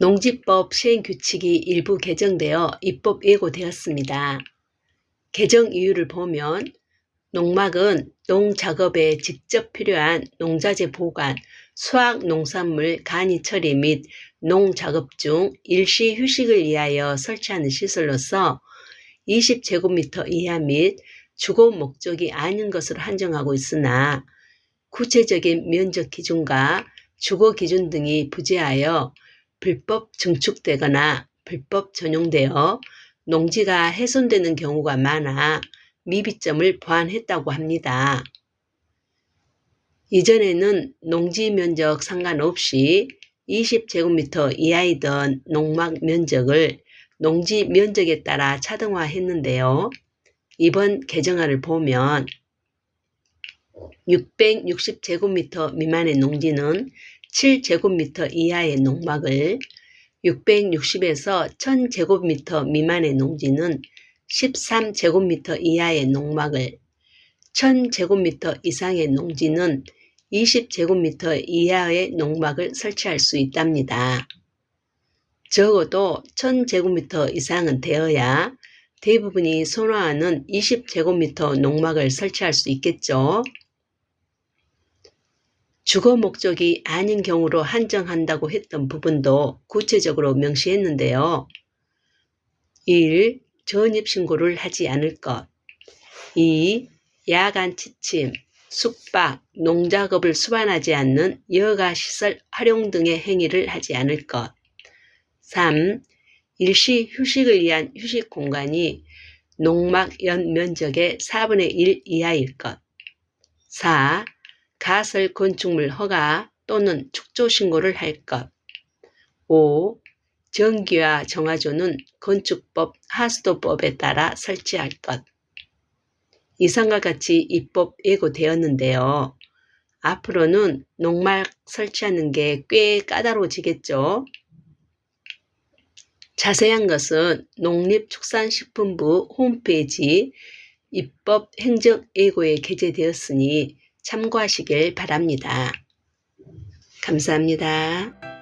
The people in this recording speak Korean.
농지법 시행규칙이 일부 개정되어 입법 예고되었습니다. 개정 이유를 보면 농막은 농작업에 직접 필요한 농자재 보관, 수확 농산물 간이 처리 및 농작업 중 일시 휴식을 위하여 설치하는 시설로서 20제곱미터 이하 및 주거 목적이 아닌 것으로 한정하고 있으나 구체적인 면적 기준과 주거 기준 등이 부재하여 불법 증축되거나 불법 전용되어 농지가 훼손되는 경우가 많아 미비점을 보완했다고 합니다. 이전에는 농지 면적 상관없이 20제곱미터 이하이던 농막 면적을 농지 면적에 따라 차등화했는데요. 이번 개정안을 보면 660제곱미터 미만의 농지는 7제곱미터 이하의 농막을 660에서 1000제곱미터 미만의 농지는 13제곱미터 이하의 농막을 1000제곱미터 이상의 농지는 20제곱미터 이하의 농막을 설치할 수 있답니다. 적어도 1000제곱미터 이상은 되어야 대부분이 선호하는 20제곱미터 농막을 설치할 수 있겠죠. 주거 목적이 아닌 경우로 한정한다고 했던 부분도 구체적으로 명시했는데요. 1. 전입신고를 하지 않을 것. 2. 야간 취침, 숙박, 농작업을 수반하지 않는 여가시설 활용 등의 행위를 하지 않을 것. 3. 일시 휴식을 위한 휴식 공간이 농막 연 면적의 4분의 1 이하일 것. 4. 가설 건축물 허가 또는 축조 신고를 할 것. 5. 전기와 정화조는 건축법 하수도법에 따라 설치할 것. 이상과 같이 입법 예고되었는데요. 앞으로는 농막 설치하는 게 꽤 까다로워지겠죠. 자세한 것은 농립축산식품부 홈페이지 입법 행정 예고에 게재되었으니 참고하시길 바랍니다. 감사합니다.